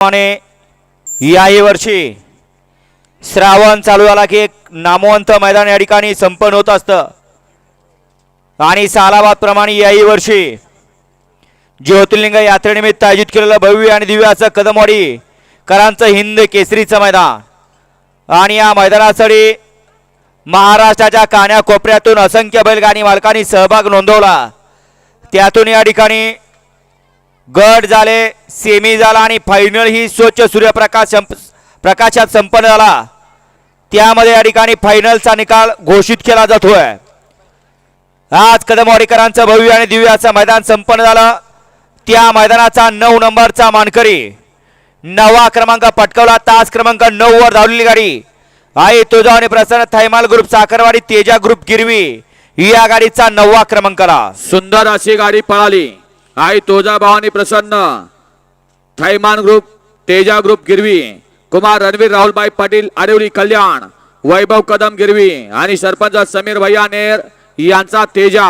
प्रमाणे याही वर्षी श्रावण चालू झाला की एक नामवंत मैदान या ठिकाणी संपन्न होत असतं. आणि सालाबाद प्रमाणे याही वर्षी ज्योतिर्लिंग यात्रेनिमित्त आयोजित केलेलं भव्य आणि दिव्याचं कदमवाडी करांचं हिंद केसरीचं मैदान. आणि या मैदानासाठी महाराष्ट्राच्या कान्याकोपऱ्यातून असंख्य बैलगाडी मालकांनी सहभाग नोंदवला. त्यातून या ठिकाणी गट झाले सेमी झाला आणि फायनल ही स्वच्छ सूर्यप्रकाश संप प्रकाशात संपन्न झाला. त्यामध्ये या ठिकाणी फायनलचा निकाल घोषित केला जातोय. आज कदमवाडीकरांचं भव्य आणि दिव्य असं मैदान संपन्न झालं. त्या मैदानाचा नऊ नंबरचा मानकरी नवा क्रमांक पटकवला. तास क्रमांक नऊ वर धावलेली गाडी. आई तुझा आणि प्रसन्न थैमाल ग्रुप साखरवाडी तेजा ग्रुप गिरवी. या गाडीचा नववा क्रमांकाला. सुंदर अशी गाडी पळाली. आई तोजा भावानी प्रसन्न. थैमान ग्रुप तेजा ग्रुप गिरवी. कुमार रणवीर राहुलबाई पाटील आडिवली कल्याण. वैभव कदम गिरवी. आणि सरपंच समीर भैया नेर यांचा तेजा.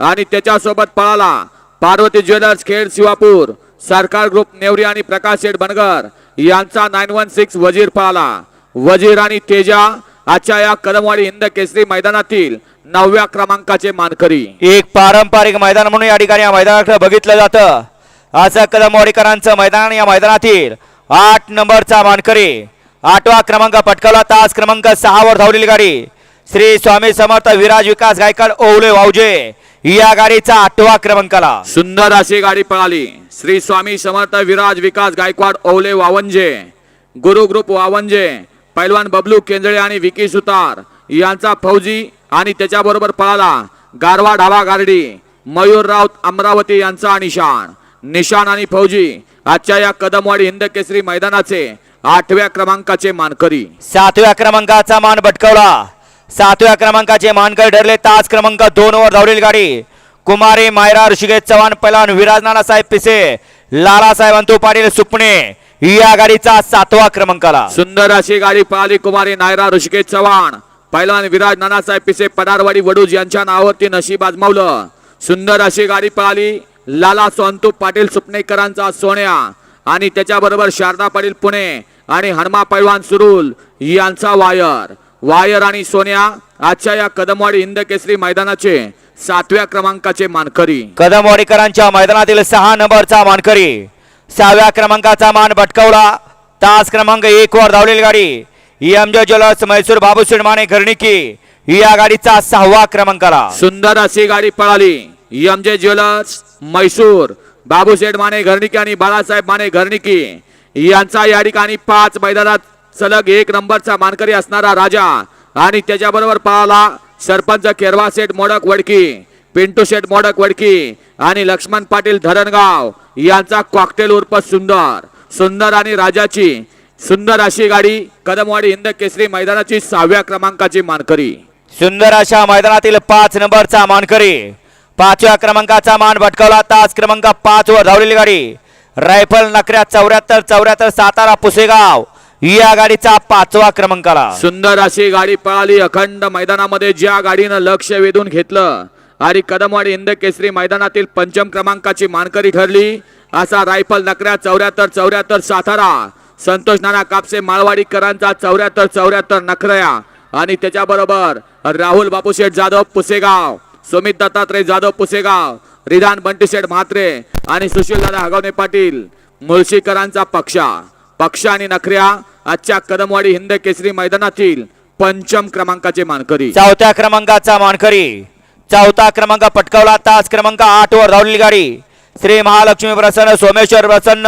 आणि त्याच्यासोबत पळाला पार्वती ज्वेलर्स खेड शिवापूर सरकार ग्रुप नेवरी आणि प्रकाश शेठ बनगर. यांचा नाईन वन सिक्स वजीर पळाला. वजीर आणि तेजा आजच्या या कदमवाडी हिंद केसरी मैदानातील नवव्या क्रमांकाचे मानकरी. एक पारंपरिक मैदान म्हणून या ठिकाणी या मैदानाकडे बघितलं जातं. असं कदमवाडीकरांचं मैदान या मैदानातील आठ नंबरचा मानकरी. आठवा क्रमांक पटकावला. तास क्रमांक सहावर धावलेली गाडी. श्री स्वामी समर्थ विराज विकास गायकवाड ओवले वावजे. या गाडीचा आठवा क्रमांकाला. सुंदर अशी गाडी पळाली. श्री स्वामी समर्थ विराज विकास गायकवाड ओवले वावंजे. गुरु ग्रुप वावंजे. पैलवान बबलू केंजळे आणि विकी सुतार यांचा फौजी आणि त्याच्याबरोबर पळाला गारवा ढाबा गारडी मयूर राऊत अमरावती यांचा निशाण. निशाण आणि फौजी आजच्या या कदमवाडी हिंद केसरी मैदानाचे आठव्या क्रमांकाचे मानकरी. सातव्या क्रमांकाचा मान भटकवला. सातव्या क्रमांकाचे मानकरी ठरले तास क्रमांक दोन वर धावलेली गाडी. कुमारी मायरा ऋषिकेश चव्हाण पैलवान विराजनाना साहेब पिसे लालासाहेब अंतू पाटील सुपणे. या गाडीचा सातवा क्रमांकाला. सुंदर अशी गाडी पळाली कुमारी नायरा ऋषिकेश चव्हाण. पैलवान विराज नानासाहेब पिसे पडारवाडी वडूज यांच्या नावावरती नशीब आजमावलं. सुंदर अशी गाडी पळाली लाला सोंतू पाटील सुपणेकरांचा सोन्या. आणि त्याच्याबरोबर शारदा पाटील पुणे आणि हनुमा पैलवान सुरुल यांचा वायर. वायर आणि सोन्या आजच्या या कदमवाडी हिंद केसरी मैदानाचे सातव्या क्रमांकाचे मानकरी. कदमवाडीकरांच्या मैदानातील सहा नंबरचा मानकरी. सहाव्या क्रमांकाचा मान भटकवला. तास क्रमांक एक वर धावलेली गाडी. M J jewellers Mysore Babuseth Mane घरणिकी या गाडीचा सहावा क्रमांकाला. सुंदर अशी गाडी पळाली. M J jewellers Mysore Babusheth Mane घरणिकी आणि बाळासाहेब माने घरणिकी यांचा या ठिकाणी पाच मैदानात सलग एक नंबरचा मानकरी असणारा राजा आणि त्याच्याबरोबर पळाला सरपंच केरवासेठ मोडक वडकी. पिंटू शेठ मोडक वडकी आणि लक्ष्मण पाटील धरणगाव यांचा कॉकटेल उर्फ सुंदर. सुंदर आणि राजाची सुंदर अशी गाडी कदमवाडी हिंद केसरी मैदानाची सहाव्या क्रमांकाची मानकरी. सुंदर अशा मैदानातील पाच नंबरचा मानकरी. पाचव्या क्रमांकाचा मान भटकवला. तास क्रमांक पाच वर धावलेली गाडी. रायफल नकऱ्या चौऱ्याहत्तर चौऱ्याहत्तर सातारा पुसेगाव या गाडीचा पाचवा क्रमांकाला. सुंदर अशी गाडी पळाली अखंड मैदानामध्ये. ज्या गाडीनं लक्ष वेधून घेतलं आणि कदमवाडी हिंद केसरी मैदानातील पंचम क्रमांकाची मानकरी ठरली. असा रायफल नकऱ्या चौऱ्याहत्तर चौऱ्याहत्तर सातारा. संतोष नाना कापसे माळवाडीकरांचा चौऱ्याहत्तर चौऱ्याहत्तर नखऱ्या. आणि त्याच्याबरोबर राहुल बापूशेठ जाधव पुसेगाव सुमित दत्तात्रय जाधव पुसेगाव रिधान बंटीशेठ म्हात्रे आणि सुशील दादा हगवणे पाटील मुळशीकरांचा पक्षा. पक्ष आणि नखऱ्या आजच्या कदमवाडी हिंद केसरी मैदानातील पंचम क्रमांकाचे मानकरी. चौथ्या क्रमांकाचा मानकरी. चौथा क्रमांक पटकावला. तास क्रमांक आठ वर धावलेली गाडी. श्री महालक्ष्मी प्रसन्न सोमेश्वर प्रसन्न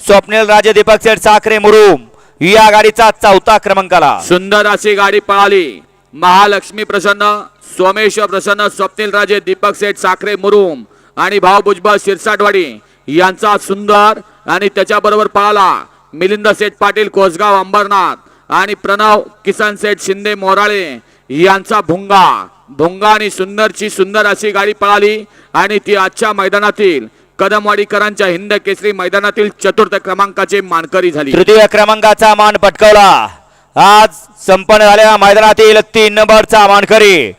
स्वप्नील राजे दीपक सेठ साखरे मुरुम. या गाडीचा चौथा क्रमांकाला. सुंदर अशी गाडी पळाली. महालक्ष्मी प्रसन्न सोमेश्वर प्रसन्न स्वप्नील राजे दीपक सेठ साखरे मुरुम आणि भाऊ भुजबळ शिरसाटवाडी यांचा सुंदर आणि त्याच्याबरोबर पळाला मिलिंद सेठ पाटील कोसगाव अंबरनाथ आणि प्रणव किसन सेठ शिंदे मोराळे यांचा भुंगा. भुंगा आणि सुंदरची सुंदर अशी गाडी पळाली आणि ती आजच्या मैदानातील कदमवाडीकरांच्या हिंद केसरी मैदानातील चतुर्थ क्रमांकाचे मानकरी झाली. तृतीय क्रमांकाचा मान पटकावला. आज संपन्न झालेल्या मैदानातील तीन नंबरचा मानकरी.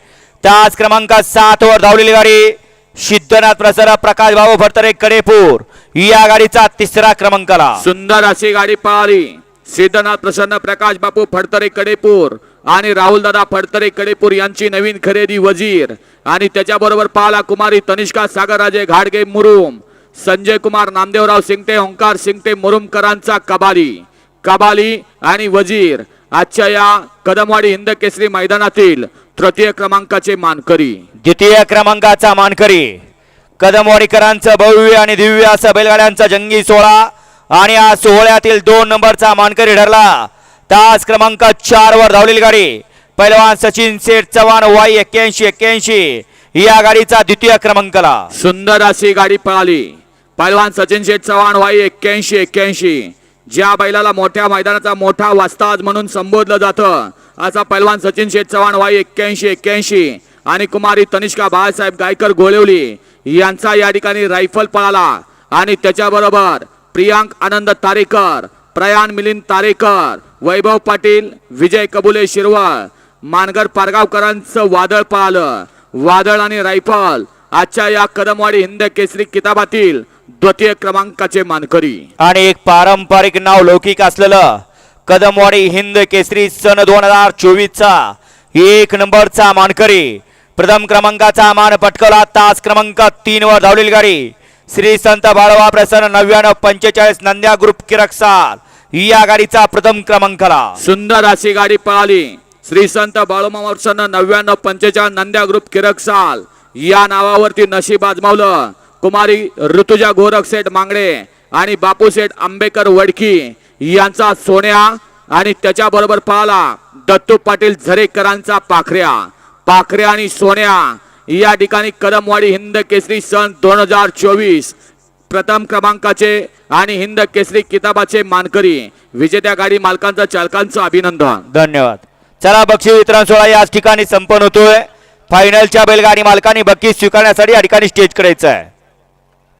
तास क्रमांक सात वर धावलेली गाडी. सिद्धनाथ प्रसन्न प्रकाश बाबू फडतरे कडेपूर. या गाडीचा तिसरा क्रमांकाला. सुंदर अशी गाडी पळाली. सिद्धनाथ प्रसन्न प्रकाश बापू फडतरे कडेपूर. आणि राहुलदादा फडतरे कडेपूर यांची नवीन खरेदी वजीर. आणि त्याच्याबरोबर पाला कुमारी तनिष्का सागरराजे घाडगे मुरुम. संजय कुमार नामदेवराव सिंगटे ओंकार सिंगटे मुरुमकरांचा कबाली. कबाली आणि वजीर. आजच्या या कदमवाडी हिंद केसरी मैदानातील तृतीय क्रमांकाचे मानकरी. द्वितीय क्रमांकाचा मानकरी. कदमवाडीकरांचं भव्य आणि दिव्य असं बैलगाड्यांचा जंगी सोहळा. आणि या सोहळ्यातील दोन नंबरचा मानकरी ठरला. तास क्रमांक चार वर धावलेली गाडी. पैलवान सचिन सेठ चव्हाण वाई एक्क्याऐंशी एक्क्याऐंशी. या गाडीचा द्वितीय क्रमांकाला. सुंदर अशी गाडी पळाली. पैलवान सचिन शेठ चव्हाण वाई एक्क्याऐंशी एक्क्याऐंशी. ज्या बैलाला मोठ्या मैदानाचा मोठा वास्ताज म्हणून संबोधलं जातं असा पैलवान सचिन शेठ चव्हाण वाई एक्क्याऐंशी एक्क्याऐंशी. आणि कुमारी तनिष्का बाळासाहेब गायकर गोळेवली यांचा या ठिकाणी रायफल पळाला. आणि त्याच्याबरोबर प्रियांक आनंद तारेकर प्रयाण मिलिंद तारेकर वैभव पाटील विजय कबुले शिरवळ मानगर पारगावकरांचं वादळ पाहिलं. वादळ आणि रायफल आजच्या या कदमवाडी हिंद केसरी किताबातील द्वितीय क्रमांकाचे मानकरी. आणि एक पारंपरिक नाव लौकिक असलेलं कदमवाडी हिंद केसरी सन दोन हजार चोवीसचा एक नंबरचा मानकरी. प्रथम क्रमांकाचा मान पटकवला. तास क्रमांक तीन वर धावलेली गाडी. श्री संत बाळवा प्रसन्न नव्याण्णव पंचेचाळीस नंद्या ग्रुप किरकसाल या गाडीचा प्रथम क्रमांकाला सुंदर अशी गाडी पळाली. श्री संत बाळूमावर्षन नव्याण्णव पंचेचाळीस नंद्या ग्रुप किरकसाल. या नावावरती नशीब आजमावलं. कुमारी ऋतुजा गोरख सेठ मांगडे आणि बापूसेठ आंबेकर वडकी यांचा सोन्या आणि त्याच्याबरोबर पळाला दत्तू पाटील झरेकरांचा पाखऱ्या. पाखऱ्या आणि सोन्या. या ठिकाणी कदमवाडी हिंद केसरी सन दोन हजार चोवीस. प्रथम क्रमांकाचे आणि हिंद केसरी किताबाचे मानकरी विजेत्या गाडी मालकांचा चालकांचं अभिनंदन. धन्यवाद. चला बक्षी वितरण सोहळा याच ठिकाणी संपन्न होतोय. फायनलच्या बैलगाडी मालकांनी बक्षीस स्वीकारण्यासाठी या ठिकाणी स्टेज करायचं आहे